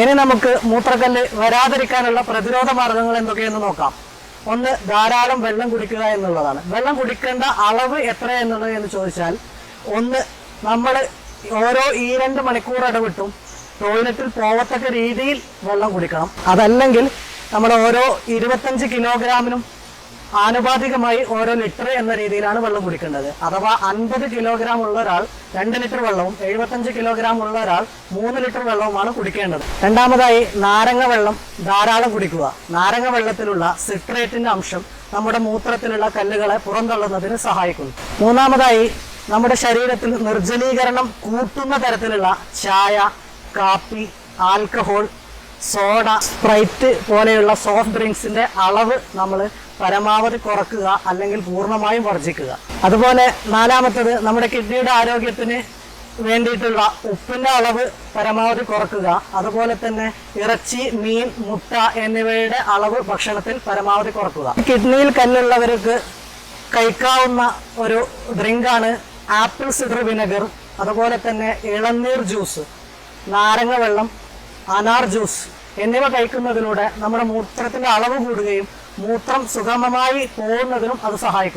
ഇനി നമുക്ക് മൂത്രക്കല്ല് വരാതിരിക്കാനുള്ള പ്രതിരോധ മാർഗങ്ങൾ എന്തൊക്കെയെന്ന് നോക്കാം. ഒന്ന് ധാരാളം വെള്ളം കുടിക്കുക എന്നുള്ളതാണ്. വെള്ളം കുടിക്കേണ്ട അളവ് എത്ര എന്നുള്ളത് എന്ന് ചോദിച്ചാൽ ഒന്ന് നമ്മൾ ഓരോ ഈ രണ്ട് മണിക്കൂർ ഇടവിട്ടും ടോയ്ലറ്റിൽ പോവത്തക്ക രീതിയിൽ വെള്ളം കുടിക്കണം. അതല്ലെങ്കിൽ നമ്മൾ ഓരോ ഇരുപത്തഞ്ച് കിലോഗ്രാമിനും ആനുപാതികമായി ഓരോ ലിറ്റർ എന്ന രീതിയിലാണ് വെള്ളം കുടിക്കേണ്ടത്. അഥവാ അൻപത് കിലോഗ്രാം ഉള്ള ഒരാൾ രണ്ട് ലിറ്റർ വെള്ളവും എഴുപത്തഞ്ച് കിലോഗ്രാം ഉള്ള ഒരാൾ മൂന്ന് ലിറ്റർ വെള്ളവുമാണ് കുടിക്കേണ്ടത്. രണ്ടാമതായി നാരങ്ങ വെള്ളം ധാരാളം കുടിക്കുക. നാരങ്ങ വെള്ളത്തിലുള്ള സിട്രേറ്റിന്റെ അംശം നമ്മുടെ മൂത്രത്തിലുള്ള കല്ലുകളെ പുറന്തള്ളുന്നതിന് സഹായിക്കുന്നു. മൂന്നാമതായി നമ്മുടെ ശരീരത്തിൽ നിർജലീകരണം കൂട്ടുന്ന തരത്തിലുള്ള ചായ കാപ്പി ആൽക്കഹോൾ സോഡ സ്പ്രൈറ്റ് പോലെയുള്ള സോഫ്റ്റ് ഡ്രിങ്ക്സിന്റെ അളവ് നമ്മൾ പരമാവധി കുറക്കുക അല്ലെങ്കിൽ പൂർണമായും വർജിക്കുക അതുപോലെ നാലാമത്തത് നമ്മുടെ കിഡ്നിയുടെ ആരോഗ്യത്തിന് വേണ്ടിയിട്ടുള്ള ഉപ്പിന്റെ അളവ് പരമാവധി കുറക്കുക. അതുപോലെ തന്നെ ഇറച്ചി മീൻ മുട്ട എന്നിവയുടെ അളവ് ഭക്ഷണത്തിൽ പരമാവധി കുറക്കുക. കിഡ്നിയിൽ കല്ലുള്ളവർക്ക് കഴിക്കാവുന്ന ഒരു ഡ്രിങ്കാണ് ആപ്പിൾ സിഡർ വിനെഗർ. അതുപോലെ തന്നെ ഇളനീർ ജ്യൂസ്. നാരങ്ങ വെള്ളം അനാർ ജ്യൂസ് എന്നിവ കഴിക്കുന്നതിലൂടെ നമ്മുടെ മൂത്രത്തിന്റെ അളവ് കൂടുകയും മൂത്രം സുഗമമായി പോകുന്നതിനും അത് സഹായിക്കും.